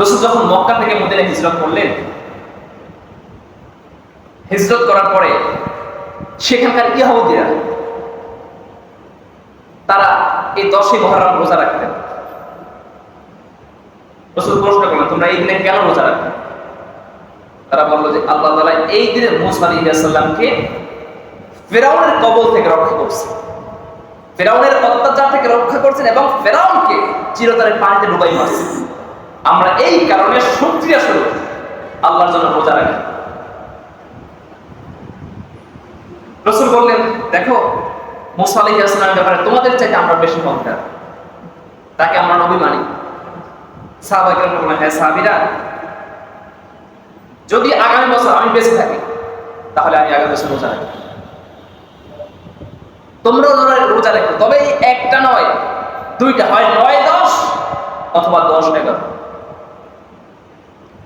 রসুল যখন মক্কা থেকে মদিনা হিজরত করলেন, হিজরত করার পরে সেখানকার ইহুদিরা, তারা এই দশই মহরম রোজা রাখতেন। রসুল প্রশ্ন করলেন, তোমরা এই দিনে কেন রোজা রাখবে তারা বলল যে, আল্লাহ তালা এই দিনে মুসা আলী সাল্লামকে ফেরাউনের কবল থেকে রক্ষা করছে। ফেরাউনের অত্যাচার থেকে রক্ষা করছেন এবং ফেরাউনকে চিরতরে পানিতে ডুবাই মারছে আমরা এই কারণে সুক্রিয়া স্বরূপ আল্লাহর জন্য রোজা রাখি। রসুল বললেন, দেখো, মুসা আলী ব্যাপারে তোমাদের চাইতে আমরা বেশি ক্ষমতা তাকে আমরা নবী মানি। বললেন হ্যাঁ সাহাবিরা, যদি আগামী বছর আমি বেঁচে থাকি, তাহলে আমি আগামী বছর রোজা রাখি। তোমরাও রোজা রেখো তবে একটা নয়, দুইটা হয় নয় দশ অথবা দশ এগারো।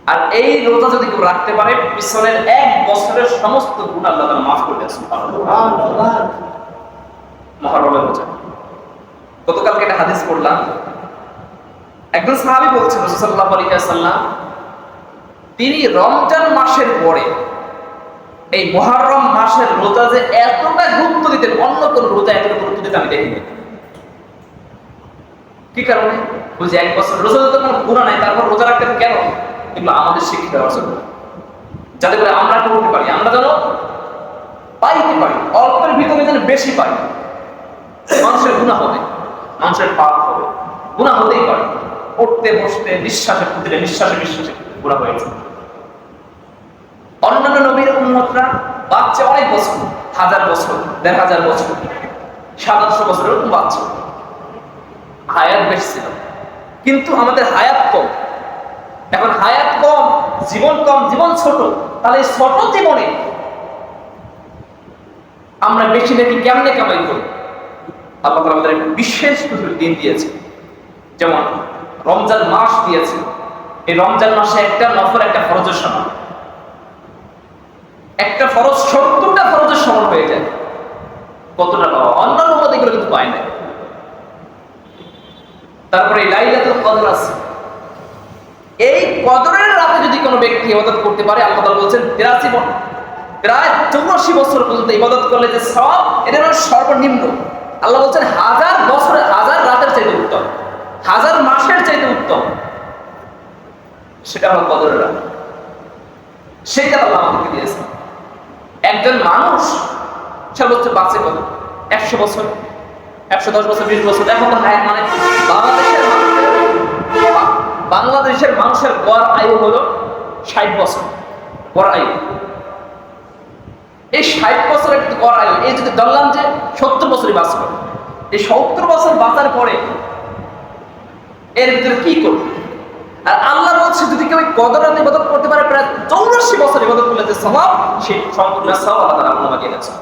আর এই রোজা যদি কেউ রাখতে পারে, পিছনের এক বছরের সমস্ত গুণ আল্লাহ তাআলা মাফ করে দেন মহরমের রোজা। গতকালকে একটা হাদিস পড়লাম। একজন সাহাবী বলছেন, রাসূল সাল্লাল্লাহু আলাইহি ওয়াসাল্লাম, তিনি রমজান মাসের পরে, এই মহরম মাসের রোজা যে এতটা গুরুত্ব দিতেন, অন্য কোন রোজা এতটা গুরুত্ব দিতে আমি দেখিনি। কি কারণে? যে এক বছর রোজা তো কোনো গুণা নাই, তারপর রোজা রাখতেন কেন? এগুলো আমাদের শিক্ষা দেওয়ার জন্য। যাতে করে আমরা করতে পারি, আমরা যেন পাইতে পারি, অল্পের ভিতরে যেন বেশি পাই। মানুষের গুণা হবে, মানুষের পাপ হবে গুণা হতেই পারে। উঠতে বসতে, নিঃশ্বাসে প্রতিটা নিঃশ্বাসে নিঃশ্বাসে গুণা হয়েছে অন্যান্য নবীর উন্মতরা বাচ্চা অনেক বছর, হাজার বছর, দেড় হাজার বছর, সাতাশশো বছর এরকম বাচ্চা। হায়াত বেশি ছিল। কিন্তু আমাদের হায়াত কম। এখন হায়াত কম, জীবন কম, জীবন ছোট, তাহলে ছোট জীবনে আমরা বেশি নাকি কেমনে কামাই করি আল্লাহ আমাদের বিশেষ কিছু দিন দিয়েছে যেমন রমজান মাস দিয়েছে এই রমজান মাসে একটা নফর একটা ফরজের সমান একটা ফরজ, সত্তরটা ফরজের সমান হয়ে যায়। কতটা পাওয়া অন্যান্য মতে এগুলো কিন্তু পায় না। তারপরে লাইলাতুল কদর আছে। এই কদরের রাতে যদি কোনো ব্যক্তি ইবাদত করতে পারে, আল্লাহ তাআলা বলছেন 83 বছর প্রায় 84 বছর পর্যন্ত ইবাদত করলে যে সব, এটা হলো সর্বনিম্ন। আল্লাহ বলছেন, হাজার বছর, হাজার রাতের চাইতে উত্তম। হাজার মাসের চাইতে উত্তম। সেটা হলো কদরের রাত। সেইটা আল্লাহ আমাদেরকে দিয়েছে একজন মানুষ সর্বোচ্চ বাঁচে কত একশো বছর, একশো দশ বছর, বিশ বছর, এখন তো হায়াত মানে বাংলাদেশের মানুষের গড় আয়ু হলো ষাট বছর, গড় আয়ু। এই ষাট বছরের গড় আয়ু, এই যদি ধরলাম যে সত্তর বছরই বাঁচব, এই সত্তর বছর বাঁচার পরে এর ভিতরে কি করবে? আর আল্লাহ বলছে, যদি কেউ কদরাতে ইবাদত করতে পারে, প্রায় চৌরাশি বছর ইবাদত করলে যে স্বভাব সেই সম্পূর্ণ স্বভাব আল্লাহ তাআলা এনেছে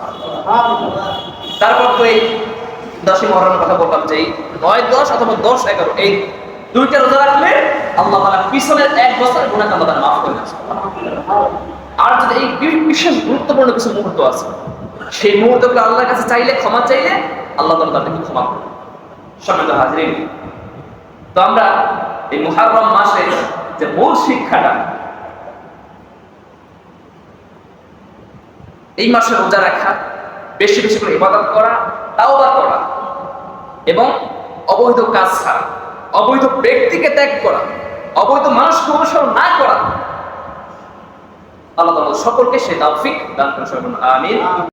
তারপর তো এই দশই মহরমের কথা বললাম যে নয় দশ অথবা দশ এগারো, এই দুইটা রোজা রাখলে আল্লাহ তাআলা পিছনের এক বছর গুণাক আল্লাহ তাআলা মাফ করে আর যদি এই বিশেষ গুরুত্বপূর্ণ কিছু মুহূর্ত আছে, সেই মুহূর্তগুলো আল্লাহর কাছে চাইলে, ক্ষমা চাইলে আল্লাহ তাআলা তাদেরকে ক্ষমা করবে সম্মানিত হাজিরিন, তো আমরা এই মুহাররম মাসে যে মূল শিক্ষাটা, এই মাসে রোজা রাখা, বেশি বেশি করে ইবাদত করা, তাওবা করা, এবং অবৈধ কাজ ছাড়া অবৈধ ব্যক্তিকে ত্যাগ করা, অবৈধ মানুষকে অনুসরণ না করা। আল্লাহ সকলকে সে তাফিক দান করে আমিন।